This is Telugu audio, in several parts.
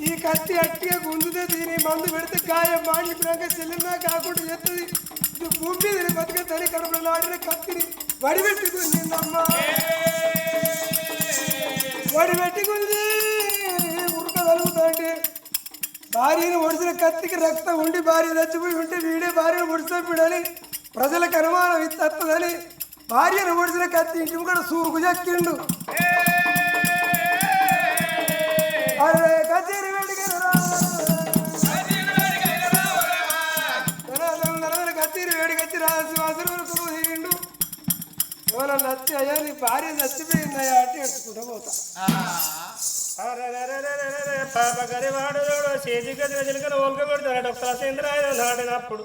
ఈ కత్తి అట్టిగా గుంజుతే దీని మందు పెడితే గాయం మాడిపోయాక చెల్లినా కాకుండా చెప్తుంది ఇది భూమి మీద బతికే తల్లి కడుపులో ఆడిన కత్తిని వడిపెట్టుకుంది అమ్మ వడిపెట్టుకుంది ఉడక తలుగుతుంటే భార్యను ఒడిసిన కత్తికి రక్తం ఉండి భార్య చచ్చిపోయి ఉంటే వీడే భార్యను పిడాలి ప్రజలకు అనుమానం ఇత్తదని భార్యను ఒడిసిన కత్తి ఇంటి కూడా సూరుకు చెక్కిండు. అరే కచేరి కత్తిరి నలభై కచేరి వేడికొచ్చి ఎవరో నచ్చి అయ్యా నీ భార్య చచ్చిపోయిందయ్యా అంటే ఎట్టుకుంటూ పోతా. పాప గరివాడు చేతి గది చిలుకలు ఓల్క కొడుతున్నాడు తసేంద్రాయుధం నాటినప్పుడు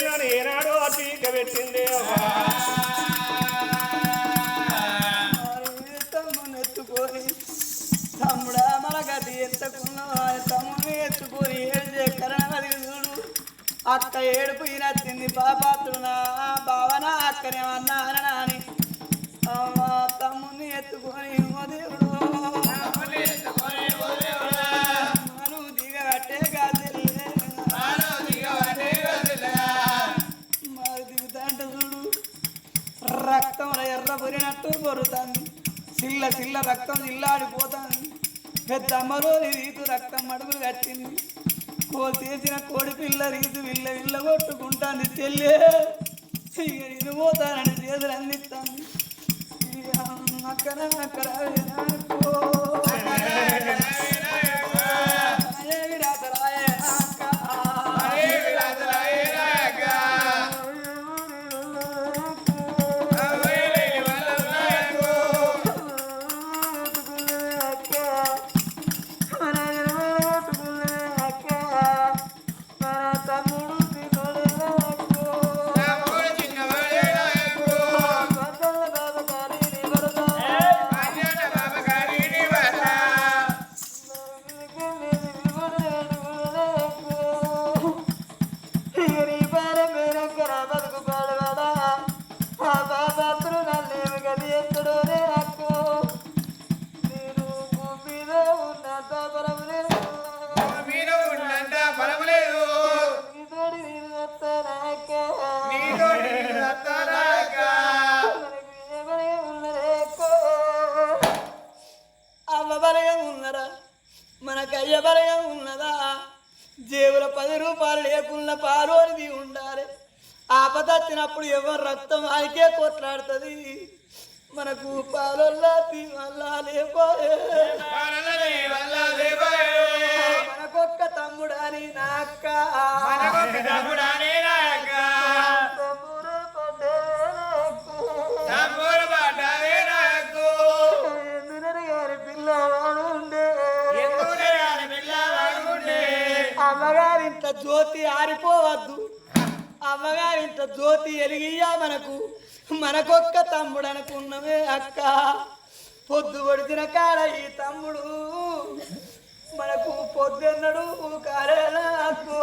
పోతుంది చెల్లె అని ఏనాడు పెట్టింది. తమ్ముని ఎత్తుకొని తమ్ముడా మన గది ఎత్తకున్నావు అని తమ్ముని ఎత్తుకొని ఏడు కరణది చూడు. అక్క ఏడుపు ఈనచ్చింది పాపాత్రుడు. నా బావనా అక్కనేమన్నా అననా రక్తం పొరినట్టు పొరుతాను. చిల్ల చిల్ల రక్తం ఇల్లాడిపోతాను పెద్ద అమ్మలోని రీతు రక్తం మడుగులు కట్టింది. కోసేసిన కోడి పిల్ల రీతు విల్ల విల్ల కొట్టుకుంటాను చెల్లే ఇది పోతానని చేతులు అందిస్తాను. ఇక అక్కడ అక్కడ. బలయం ఉన్నదా? మనకు అయ్య బలయం ఉన్నదా? జేబుల పది రూపాయలు లేకుండా పాలోనిది ఉండాలి. ఆపదచ్చినప్పుడు ఎవరు రక్తం ఆయకే కొట్లాడుతుంది? మనకు పాలల్లా తీవల్లా లేపోయే మనకొక్క తమ్ముడని నాక్క మనకొక్క తమ్ముడానే నాక్క జ్యోతి ఆరిపోవద్దు. అమ్మగారింత జ్యోతి ఎలిగియ్యా మనకు. మనకొక్క తమ్ముడు అనుకున్నమే అక్క. పొద్దు పొడిచిన కాడ ఈ తమ్ముడు. మనకు పొద్దున్నడు కారేలా అక్కో.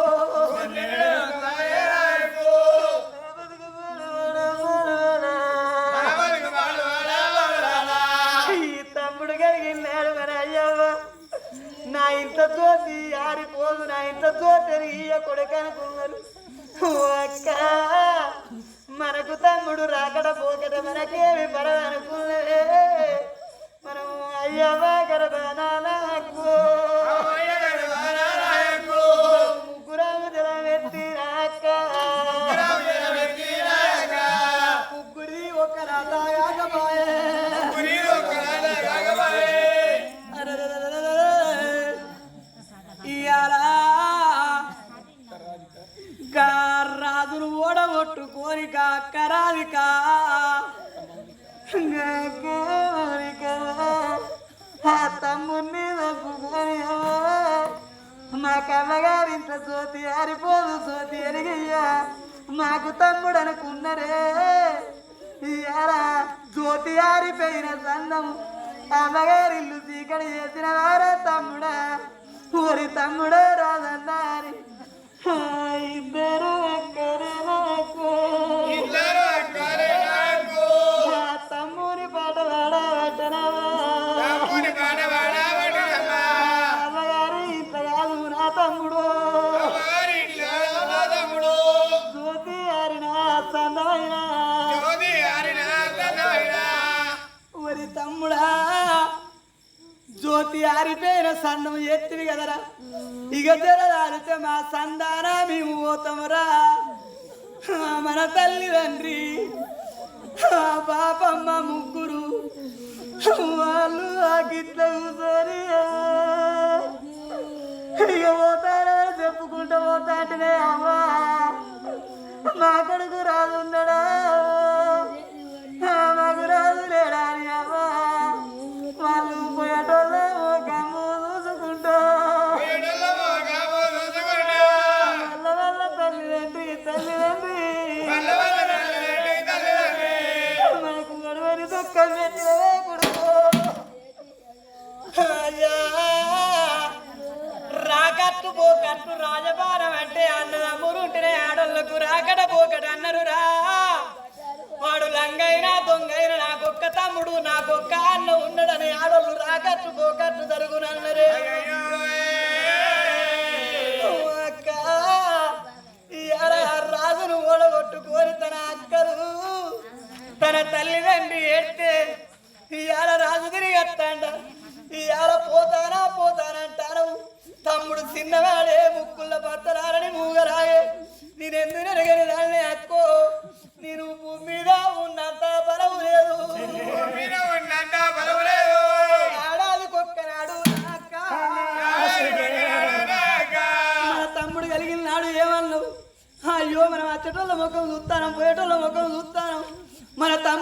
ఇంత జ్యోతి ఆరిపోదు నా ఇంత తోసరి ఇయ్య అక్క మనకు తమ్ముడు రాకడ పోకట మనకేమి పడదనుకున్నదే మనం అయ్యవా కరదానా మాకు తమ్ముడు అనుకున్నరే ఇయాలా జ్యోతి ఆరిపోయిన సందము అమ్మగారిల్లు చీకటి చేసిన వారా తమ్ముడా ఊరి తమ్ముడే రాదన్నారి ఆ ఇద్దరు అక్కడే నాకు జారిపోయిన సన్నం ఎత్తివి కదరా. ఇక తెరదారితే మా సందాన మేము పోతామురా. మన తల్లి తండ్రి పాపమ్మ ముగ్గురు వాళ్ళు ఆ గిట్ల కూర్చొని ఇక పోతారా చెప్పుకుంటూ పోతాంటేనే అమ్మా మా కొడుకు రాదున్నాడా ఆడోళ్ళకు రాకట అన్నరురా వాడు లంగైనా దొంగైనా నాకొక్క తమ్ముడు నాకొక్క అన్న ఉన్నాడని ఆడోళ్ళు రాకట్టు పోకట్టు జరుగునన్నరే. అక్క రాజును ఓడగొట్టుకొని తన అక్కలు తన తల్లిదండ్రి ఏడితే ఈ రాజు తిరిగి అత్తాండ ఈ పోతానా పో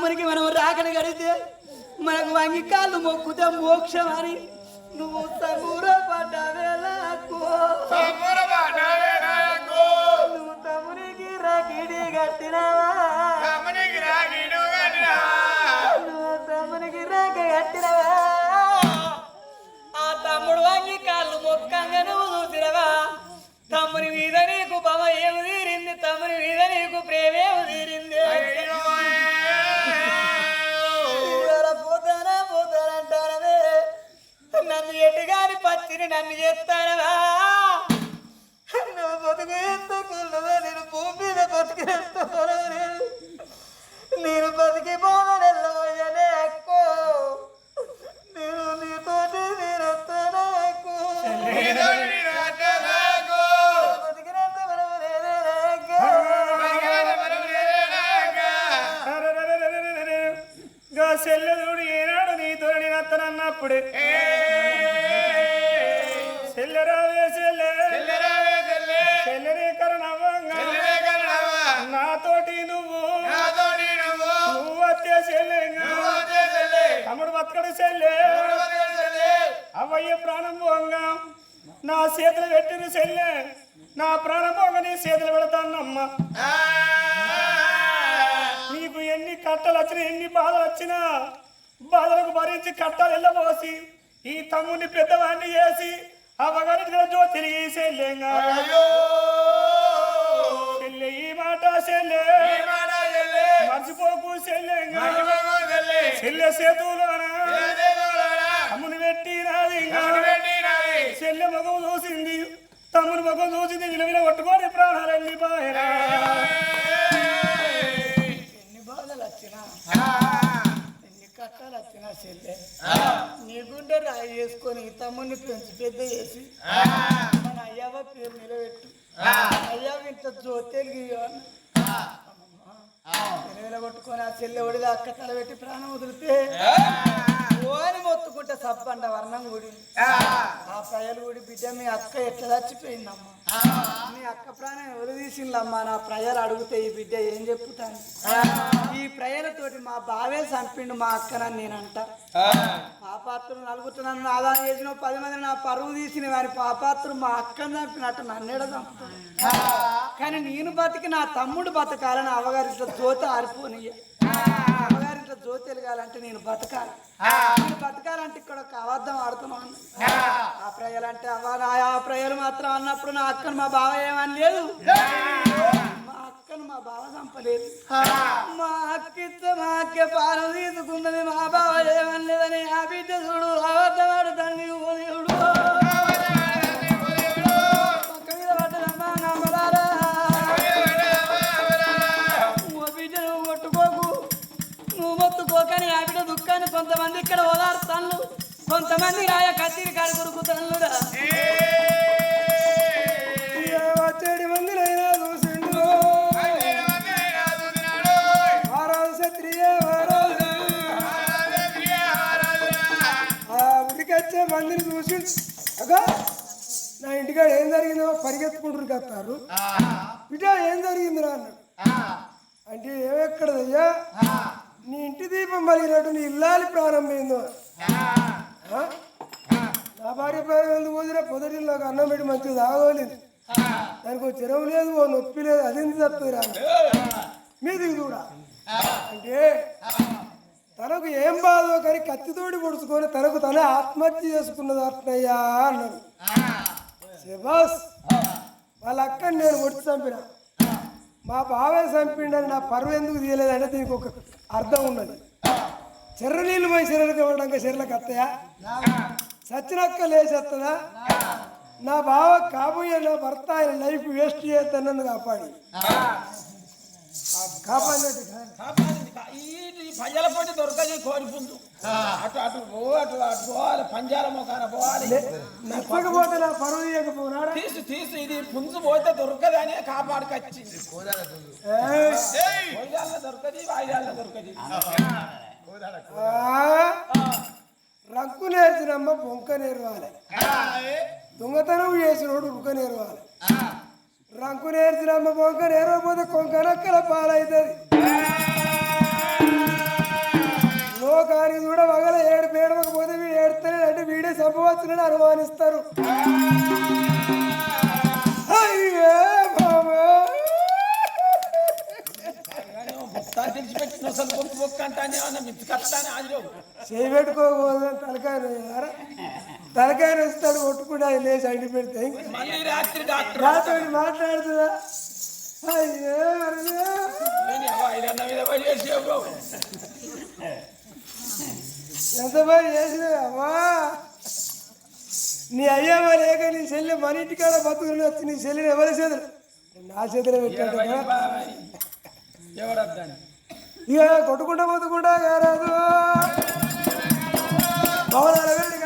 మన తమ్మునికి మనం రాకని గడితే మనకు వంగి కాళ్ళు మొక్కుతే మోక్షం అని నువ్వు తమ్ముర పడ్డావేలకు నువ్వు తమ్మునికి రాకిడి కట్టినావా? నువ్వు తమ్మునికి రాక కట్టినవా? ఆ తమ్ముడు వంగి కాళ్ళు మొక్కంగా నువ్వు చూసినవా? తమ్ముని మీద నీకు బమ ఏమి తీరింది? తమ్ముని మీద నీకు ప్రేమేమి తీరింది? ఎటుగాని పచ్చిని నన్ను చేస్తానవా నువ్వు బతుకు ఎత్తుకున్నవా నేను భూమి మీద బతికినెత్తుకోను నేను బతికి పోదనెల్లబోయనే అక్కో నేను నీతోటి నేను వస్తాను అక్కో సెల్లెదుడు ఏనాడు నీతో నేను అత్తనన్నప్పుడు చేతులు పెడతానమ్మా. నీకు ఎన్ని కట్టలు వచ్చినా ఎన్ని బాధలు వచ్చినా బాధలకు భరించి కట్టాలు వెళ్ళబోసి ఈ తమ్ముని పెద్దవాడిని చేసి అవగారి జో తిరిగి సెల్లెంగా అయ్యో! సెల్లె ఈ మాట తెల్లే మర్చిపోకు సేతులోన చెల్లె. చూసింది. తమ్ముని మగం చూసింది విలువిల కొట్టుకొని ప్రాణాలు వెళ్ళిపోయారా ఎన్ని బాధలు వచ్చినా ఆ ఎన్ని కట్టాలి వచ్చిన చెల్లె. నీ గుండె రాయి వేసుకొని తమ్ముడిని పెంచి పెద్ద చేసి మన అయ్యవ పేరు నిలబెట్టు. అయ్యవ ఇంత జ్యోతికి కొట్టుకొని ఆ చెల్లె ఒడిగా అక్క తల పెట్టి ప్రాణం వదిలితే ఓని మొత్తుకుంటే సబ్బండ వర్ణం గుడి ఆ. ప్రజలు గుడి బిడ్డ మీ అక్క ఎట్లా చచ్చిపోయిందమ్మా? మీ అక్క ప్రాణం ఎవరు తీసిందమ్మా నా ప్రజలు అడిగితే ఈ బిడ్డ ఏం చెప్పుతాను? ఈ ప్రజలతోటి మా బావే చంపిండు మా అక్కనని నేనంట. పాపాత్రులు నలుగురు నన్ను ఆదాయం చేసిన పది మంది నా పరువు తీసిన వారి పాపాత్రులు మా అక్కను చంపినట్టు నన్నేడ చంపుతాడు కానీ నేను బతికి నా తమ్ముడు బతకాలని అవగారి జ్యోతి ఆరిపోనియ్య. ఇట్లా జ్యోతి వెలగాలంటే నేను బతకాలి. నేను బతకాలంటే ఇక్కడ ఒక అబద్ధం ఆడుతున్నాను. ఆ. ప్రజలంటే అవ్వ నా ఆ ప్రజలు మాత్రం అన్నప్పుడు నా అక్కను మా బావ ఏమని లేదు మా అక్కను మా బావ చంపలేదు. మా అక్కితో మా అక్క పాలన తీసుకున్నది మా బావ ఏమని లేదని ఆ బిడ్డ చూడు అబద్ధం ఆడుతాను కొంతమంది రాయ కత్తిరి కాడ ఇక వచ్చేటి మందిరైనా చూసిండు ఆ మందిని అగా నా ఇంటికాడ ఏం జరిగిందో పరిగెత్తుకుంటారు కత్తారు బిడ్డ ఏం జరిగిందిరా అన్నాడు. అంటే ఏమెక్కడదయ్యా నీ ఇంటి దీపం మలిగినట్టు నీ ఇల్లాలి ఆ? నా భార్య పేరు ఎందుకు పోదిరా పొదటి నాకు అన్నం పెట్టి మంచిగా తాగలేదు దానికి ఓ లేదు ఓ నొప్పి లేదు అది ఎందుకు మీది రా అంటే తనకు ఏం బాధో కానీ కత్తితోటి పొడుచుకొని తనకు తనే ఆత్మహత్య చేసుకున్నది అట్నయ్యా అన్నది శివాస్ వాళ్ళ అక్కని నేను ఒడిచి చంపిన. మా బావే చంపిండని నా పరువు ఎందుకు తీయలేదంటే దీనికి ఒక అర్థం ఉన్నది. చెర్ర నీళ్ళు పోయి చెర్రలకు ఇవ్వడానికి చెర్రలకు వస్తాయా? సచ్చినక్క లేచేస్తుందా నా బావ కాబోయే నా భర్త ఆయన లైఫ్ వేస్ట్ చేస్తాను నన్ను కాపాడి కాపాడినట్టు. ఈ పంజాల అటు అటు పో అటు అటు పోవాలి. పంజాల మొకాన పోవాలి. నచ్చకపోతే నా పరువు తీయకపోనాడా? తీసు తీసు. ఇది పుంజు పోతే దొరకదని కాపాడుకొచ్చింది దొరకది వాయిదాల దొరకది. ఆ! రంకు నేర్చినమ్మ బొంక నేర్వాలి. దొంగతనం చేసినోడు ఉడుక నేర్వాలి. రంకు నేర్చినమ్మ బొంక నేరకపోతే కొంకనక్కల పాలవుతుంది లోకానికి కూడా వగల ఏడు పేడవకపోతే వీడు ఏడుతాడు అంటే వీడే చంపవచ్చునని అనుమానిస్తారు. అయ్యే అంటానే అన్న మిత్తి చేయి పెట్టుకోకపోతే తలకాయ నొయ్యారా? తలకాయ ఆయన లేచి అండి పెడితే మళ్ళీ రాత్రి డాక్టర్ మాట్లాడుతుందా? అయ్యో అయ్యో. ఎంత పని చేసినావు అమ్మా? నీ అయ్యమ్మ లేక నీ చెల్లి మన ఇంటికాడ బతుకుని వచ్చి నీ చెల్లిని ఎవరి చేతులు? నా చేతిలో పెట్టాడు కదా. ఇక కొట్టుకుంటా పోతుకుంటా కారాదు భవనాల వెళ్ళి?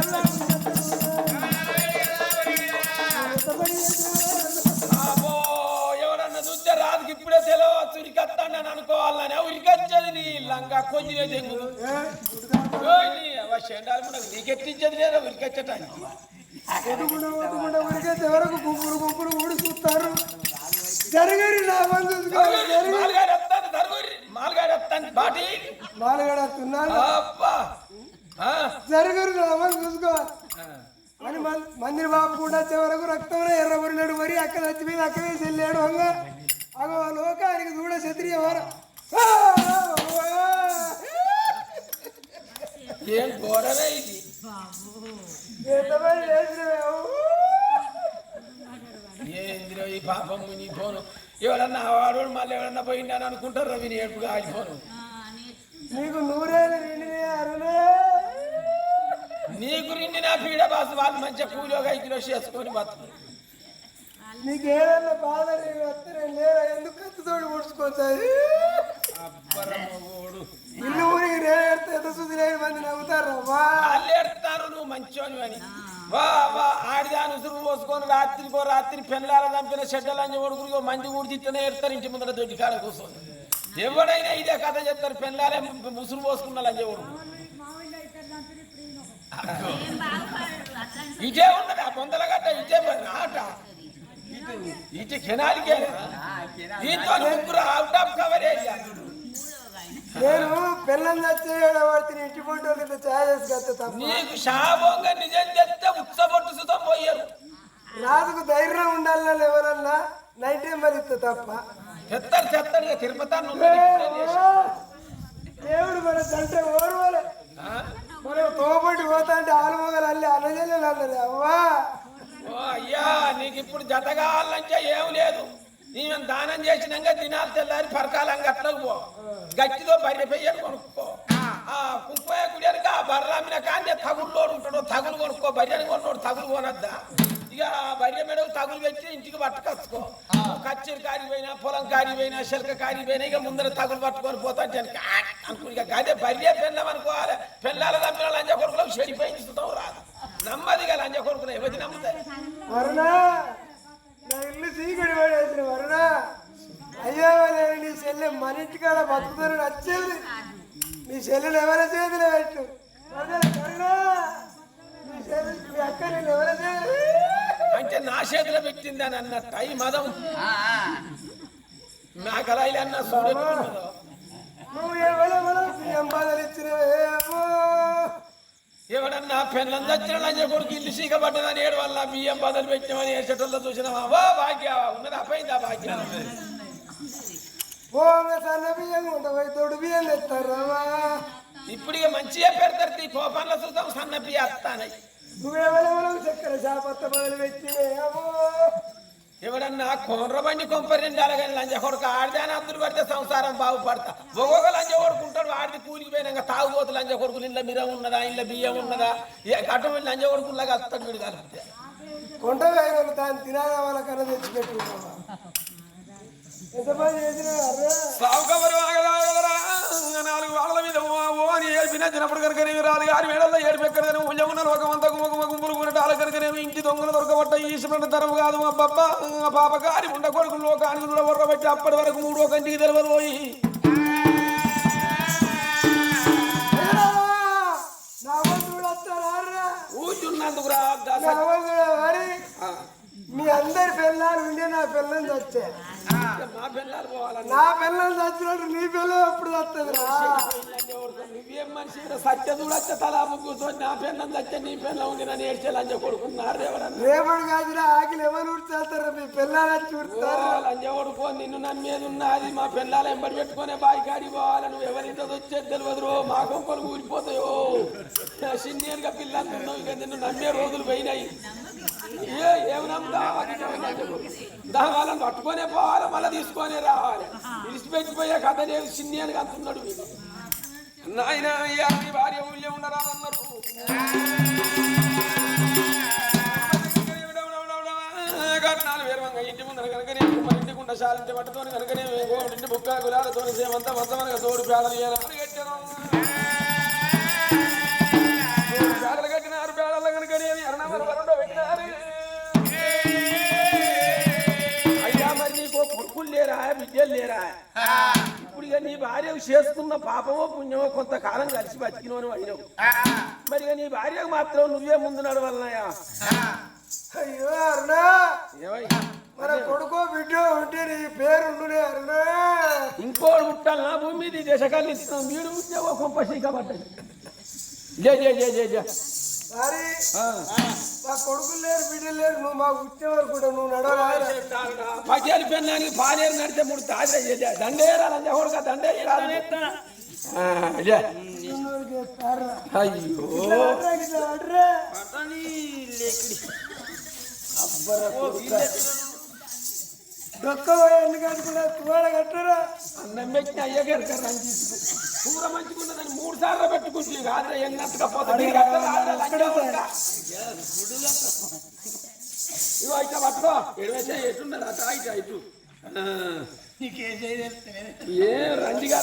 అబ్బో ఎవరన్నా చూస్తే రాదుకి ఇప్పుడే తెలియవచ్చు ఉరికత్తాను అని అనుకోవాలని ఉరికొచ్చేది నీ లంగా కొంచెమే తెంగు. నీకెట్టించేది లేదా ఉరికొచ్చటానికి? కొట్టుకుంటా పోతుకుంటా ఉరికేస్తే వరకు గుంపులు గుంపులు ఊడి చూస్తారు జరగరి నా మంది జరగరి బాటి. జరగరు నా మంది చూసుకోవాలి అని మందిని బాబు కూడా వచ్చే వరకు రక్తంలో ఎర్రబడినాడు మరి అక్కడ వచ్చి మీద అక్క వేసి వెళ్ళాడు అంగ అగో లోకానికి చూడ క్షత్రియ వారం! ఏం ఘోరమే ఇది. ఎంతమంది చేసినావు? ఏందిరో ఈ పాపం నీ ఫోను ఎవరన్నా వాడు మళ్ళీ ఎవరన్నా పోయిందని అనుకుంటారు రవి ఏడుపుగా ఆగిపోను. నీకు నూరేళ్ళు నిండినే అరుణే నీ గురించి నా పీడ బాసు వాళ్ళు మంచిగా కిలో చేసుకొని బతుకు. నీకేదన్నా బాధ నీకు వస్తే నేను లేరా? ఎందుకు కత్తితోడు ముడుచుకోవచ్చు అబ్బరమ్మోడు ఇల్లు ఊరికి నేను ఏడితే ఎంత శుద్ధి లేని మంది నవ్వుతారు? వాళ్ళు నువ్వు మంచోని అని. వా వా ఆడిదాని ఉసురు పోసుకొని రాత్రికో రాత్రి పెళ్ళాల చంపిన చెడ్డలంజ కొడుకులు మంది ఊడి తిట్టనే ఏడుతారు ఇంటి ముందర దొడ్డి కాడ కూర్చొని. ఎవడైనా ఇదే కథ చెప్తారు పెళ్ళాలే ముసురు పోసుకున్న కొడుకు ఇదే ఉన్నది ఆ పొందల గట్ట ఇదే మరి ఆట ఇటు- ఇటు కెనాలికే దీంతో ముగ్గురు అవుట్ ఆఫ్ కవరేజ్ నేను పిల్లం చచ్చేవాడితే ఇంటి పొంటి ఇంత ఛాయ్ చేసి కత్తే తప్ప. నీకు శాపంగా నిజం చెప్తే ఉత్సపట్టు సుతం పోయారు. రాజుకు ధైర్యం ఉండాలని ఎవరన్నా. నైట్ టైం మరి ఇస్తే తప్ప. చెత్తారు చెత్తారు ఇక తిరుపతి దేవుడు మన తండ్రి ఓర్వలే? మనం తోపటి పోతా అంటే ఆలుమగలు అల్లి అన్నజల్లు అన్నది అవ్వా. ఓ అయ్యా నీకు ఇప్పుడు జత కావాలంటే ఏం లేదు. నేను దానం చేసినాక దినాలు తెల్లారి పరకాలం గట్లకు పో. గట్టితో బర్రె పెయ్యను కొనుక్కో. ఆ కుంకోయ గుడియనుక బర్రామిన కానీ తగులులోడు ఉంటాడు తగులు కొనుక్కో బర్రెని కొన్నాడు తగులు కొనద్దా? ఇక ఆ బర్రె మెడకు తగులు పెట్టి ఇంటికి పట్టుకొచ్చుకో. కచ్చేరి కాడి పోయినా పొలం కాడి పోయినా శిల్క కాడి పోయినా ఇక ముందర తగులు పట్టుకొని పోతా అనుకుని ఇక అదే బర్రె పెళ్ళం అనుకోవాలి. పెళ్ళాల తమ్మిన లంజ కొడుకులకు చెడిపోయింది సుతం రాదు. నమ్మదిగా లంజ కొడుకులు ఎవరి నమ్ముతాయి వరుణ నా ఇల్లు చీకటి పడేసిన వరుణ. అయ్యో నీ చెల్లె మన ఇంటికాడ బతుకుతాను నచ్చేది. నీ చెల్లెలు ఎవరి మదం అన్న నువ్వు బియ్యం బాధలు ఇచ్చినవే అమ్మో. ఎవడన్నా పెళ్ళం చచ్చిన లంజ కొడుకు ఇల్లు సీకబడ్డదని ఏడు వల్ల బియ్యం బదులు పెట్టామని ఏసేటోళ్ళు చూసినావా వా భాగ్య. ఉన్నది? అపోయిందా భాగ్యం? ఓ సన్న బియ్యం ఉండవు తోడు బియ్యం తెస్తారావా ఇప్పుడు ఇక మంచిగా పెడతారు తీ కోపంలో చూద్దాం సన్న బియ్య వస్తానයි నువ్వెవరెవరో చక్కెర చాపత్త బదులు పెట్టినవే అమ్మో. ఎవడన్నా కోనరబండి కొంపరిండి అలాగని లంజ కొడుకు ఆడిదాని అందులు పడితే సంసారం బాగుపడతా. ఒక్కొక్క లంజ కొడుకుంటాడు ఆడిది కూలికి పోయినాక తాగుబోతు లంజ కొడుకులు ఇంట్లో మిరం ఉన్నదా ఇంట్లో బియ్యం ఉన్నదా? ఏ కట్టం లంజ కొడుకులాగా వస్తాడు వీడు కలిపితే కొండ వేయగలు దాన్ని తినాలా వాళ్ళకన్నా తెచ్చిపెట్టుకున్నావా ఎంతమంది చేసినా నాలుగు వాళ్ళ మీద ఓ అని ఏడిపిన చిన్నప్పుడు కనుక రాదు. గారి వేళల్లో ఏడిపెక్కడని ఉయ్యమున్న లోకమంతా గుంటాల కనుకనేమి ఇంటి దొంగలు దొరకబట్ట ఈశ్వరుడు తరం కాదు అబ్బబ్బా. ఆ పాప గారి ఉండ కొడుకు లోకానికి కూడా ఉర్రబట్టి అప్పటి వరకు మూడో కంటికి తెలియదు పోయి నా రా? నా మీ అందరి పిల్లలు ఉండే నా పిల్లలు చచ్చే. మా పిల్లలు పోవాలని నా పిల్లలు చచ్చినట్టు నీ పిల్లలు ఎప్పుడు చస్తుందిరా నువ్వేం మనిషి? సత్య చూడచ్చ తలా కూర్చొని నా పెన్నం సత్య నీ పెన్నం ఉండి నన్ను ఏడ్చే లంజ కొడుకున్నారు ఎవరన్నా? రేపటి కాదురా ఆకిలి ఎవరు ఉడిచేస్తారా మీ పిల్లలు వచ్చి ఉడతారు లంజవాడు పో నిన్ను నమ్మేది ఉన్నది. మా పిల్లలు ఎంబడి పెట్టుకునే బాయి కాడి పోవాలి. నువ్వు ఎవరింట్లో వచ్చేది తెలియదు మా కొంపలు ఊరిపోతాయో. సిన్నియర్గా పిల్లలు ఇక నిన్ను నమ్మే రోజులు పోయినాయి. ఏ ఏమి వాళ్ళని పట్టుకొనే పోవాలి మళ్ళీ తీసుకొనే రావాలి. విడిచిపెట్టిపోయే కథ లేదు. సిన్నియర్గా అంటున్నాడు నాయన భార్య ఊళ్ళో ఉండరాదన్నారు. కట్నాలు వేరువంగా ఇంటి ముందర కనుకనే మన ఇంటి గుండ శాలింటి పట్టుతోని కనుకనే ఇంటి బుక్క గులాలతోని సేమంతా మొత్తమనగా తోడు పేడలు కట్టారు పేడలు కట్టినారు పేడలు కనుకనే ఎరణమల వరంలో పెట్టినారు. అయ్యా మరి నీకు కొడుకులు లేరా? బిడ్డలు లేరా? ఇక నీ భార్య చేసుకున్న పాపమో పుణ్యమో కొంతకాలం కలిసి బతికినోని అయినావు మరి ఇక నీ భార్యకు మాత్రం నువ్వే ముందు నడవలనయా అయ్యో అరుణా. ఏమయ్యా? మన కొడుకో బిడ్డో ఉంటే నీ పేరు ఉండునే అరుణా. ఇంకోడు పుట్టాలి నా భూమి మీద దేశకాలు ఇస్తున్నాం వీడు పుట్టిన కొంప సీకబడ్డది జే జే జే జే జే మరి ఆ. మా కొడుకులు లేరు బిడ్డలు లేరు నువ్వు మాకు ఇచ్చే వరకు కూడా నువ్వు నడవరా పటేలు పెన్నానికి పాలేరు నడితే మూడు తాజా దండేరా లంజ కొడుక దండేరా ఆ, జే. అయ్యో డొక్క ఎందుకంటే కూడా తువాడ కట్టరా అన్నం పెట్టిన అయ్యగారు కర్రని కూర మంచిగున్నదని మూడు సార్లు పెట్టుకుంటుంది కాదురా ఎన్నట్టుగా పోతుంది ఇగో ఇట్లా పట్టుకో. ఎడవేసే ఎట్టున్నది అట ఇటు ఇటు. ఆ. ఏం రంజిగా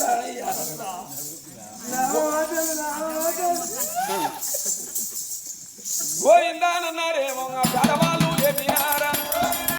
గోయిందానన్నారేమో ఆ పేడ